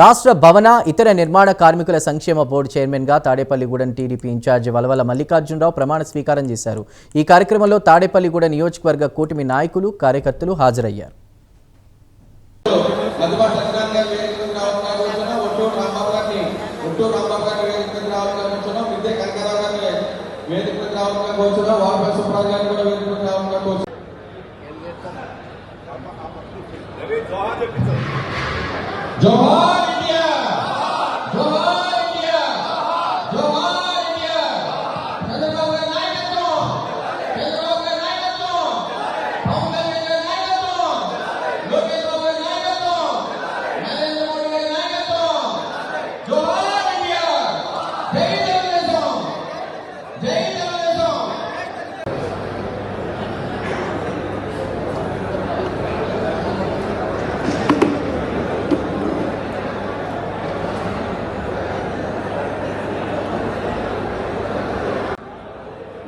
రాష్ట్ర భవన ఇతర నిర్మాణ కార్మికుల సంక్షేమ బోర్డు చైర్మన్గా తాడేపల్లిగూడెం టీడీపీ ఇన్ఛార్జి వలవల మల్లికార్జునరావు ప్రమాణ స్వీకారం చేశారు. ఈ కార్యక్రమంలో తాడేపల్లిగూడెం నియోజకవర్గ కూటమి నాయకులు కార్యకర్తలు హాజరయ్యారు. జోహార్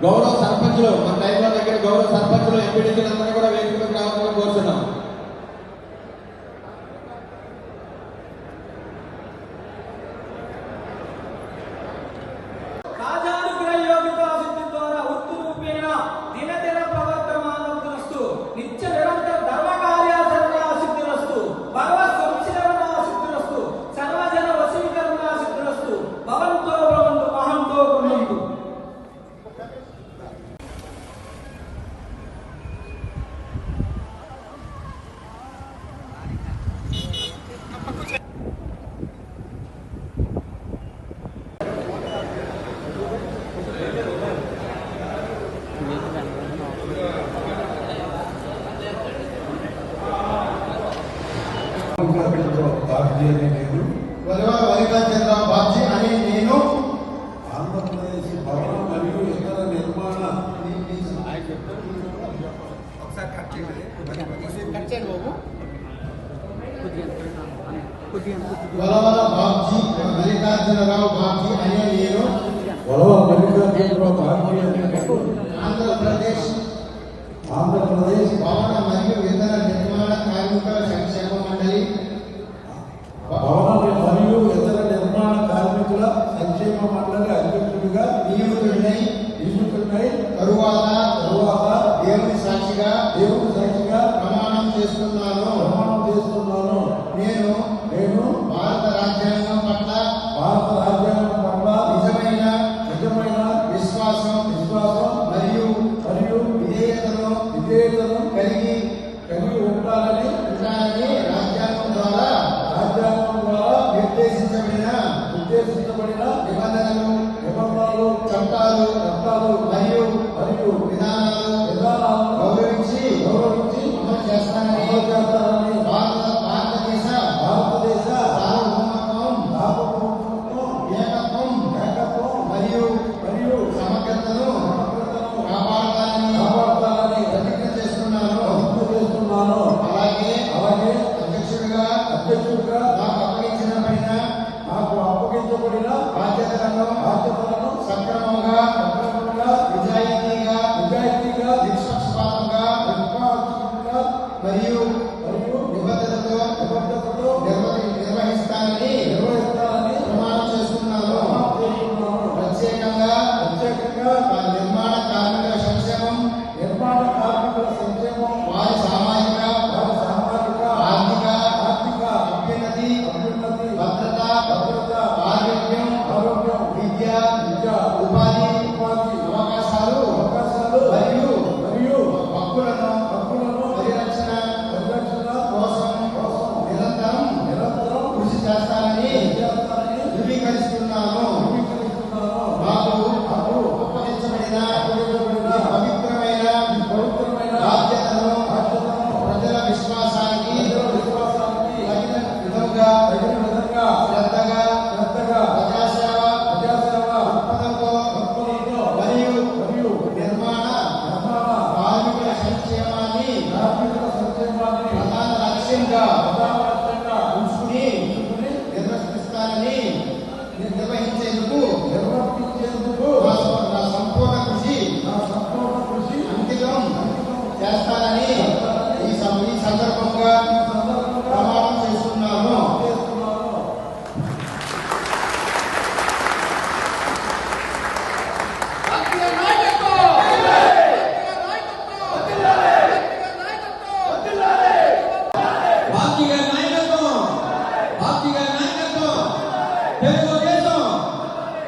గౌరవ సర్పంచ్లో మన టైంలో దగ్గర గౌరవ సర్పంచులు ఎంపీడీసీలు అందరూ కూడా వేసుకుని రావాలని కోరుతున్నాం చేయడం లేదు మల్లికార్జునరావు బాబ్జీ అని నేను ఆంధ్రప్రదేశ్ భవన మరియు ఇతర నిర్మాణ ఒకసారి కట్ చేయండి. బాబు. వలవల బాబ్జీ మల్లికార్జునరావు బాబ్జీ అనే నేను. ఆంధ్రప్రదేశ్ ఆంధ్రప్రదేశ్ భవన మరియు ఇతర నిర్మాణ కార్మికుల సంక్షేమ మండలి el yema mandará ప్రవేశించబడిన నిబంధనలు నిబంధనలు చట్టాలు చట్టాలు మరియు పవిత్రమైన పవిత్ర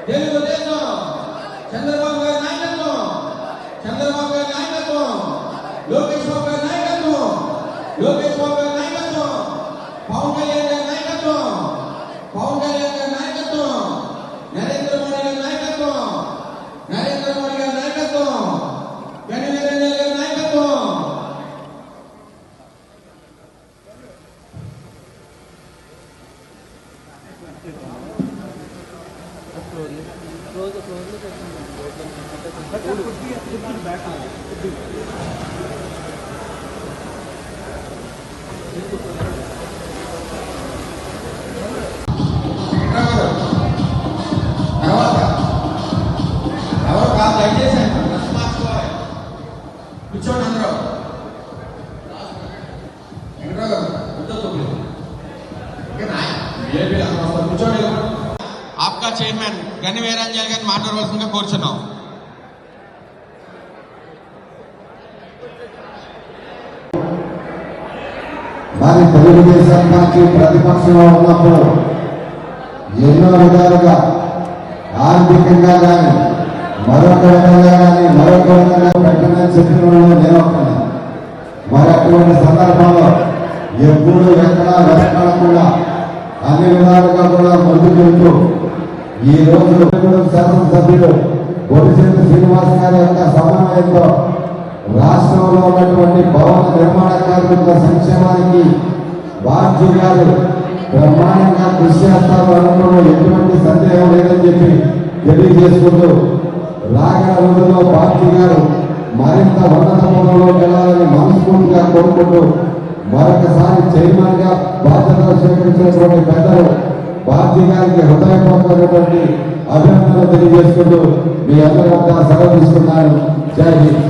తెలుగుదేశం చంద్రబాబు గారి నాయకత్వం చంద్రబాబు గారి నాయకత్వం లోకేష్ బాబు గారి నాయకత్వం లోకేష్ బాబు గారి నాయకత్వం పవన్ కళ్యాణ్ గారి నాయకత్వం పవన్ కళ్యాణ్ గారి నాయకత్వం నరేంద్ర మోడీ గారి నాయకత్వం నరేంద్ర మోడీ గారి నాయకత్వం వెనువీరేంద్ర గారి నాయకత్వం ఏపీ అందరూ వస్తారు కూర్చోండి ఆప్కా చైర్మన్ గని వీరాంజలి గారిని మాట్లాడవలసిందిగా కోరుచున్నాం. మరి తెలుగుదేశం పార్టీ ప్రతిపక్షంలో ఉన్నప్పుడు ఎన్నో విధాలుగా ఆర్థికంగా కానీ మరొక విధంగా కానీ మరొక విధంగా పెట్టమని చెప్పిన వాళ్ళు నేను ఒక్కనే. మరి అటువంటి సందర్భంలో ఎప్పుడు ఎక్కడా వెనకాడకుండా అన్ని విధాలుగా కూడా ముందుకు వెళ్తూ ఈ రోజు శాసనసభ్యులు బొడిశెట్టి శ్రీనివాస్ గారి యొక్క సమన్వయంతో రాష్ట్రంలో ఉన్నటువంటి భవన నిర్మాణ కార్మికుల సంక్షేమానికి బాధ్యు గారు బ్రహ్మాండంగా కృషి చేస్తారు అనుకోవడం ఎటువంటి సందేహం లేదని చెప్పి తెలియజేసుకుంటూ రాగల రోజుల్లో పార్టీ గారు మరింత ఉన్నత పదవుల్లో వెళ్ళాలని మనస్ఫూర్తిగా కోరుకుంటూ మరొకసారి చైర్మన్గా బాధ్యతలు స్వీకరించినటువంటి పెద్దలు పార్టీ గారికి హృదయపూర్వకమైనటువంటి అభినందనలు తెలియజేసుకుంటూ మీ అందరి వద్ద సెలవు తీసుకున్నాను జై హింద్.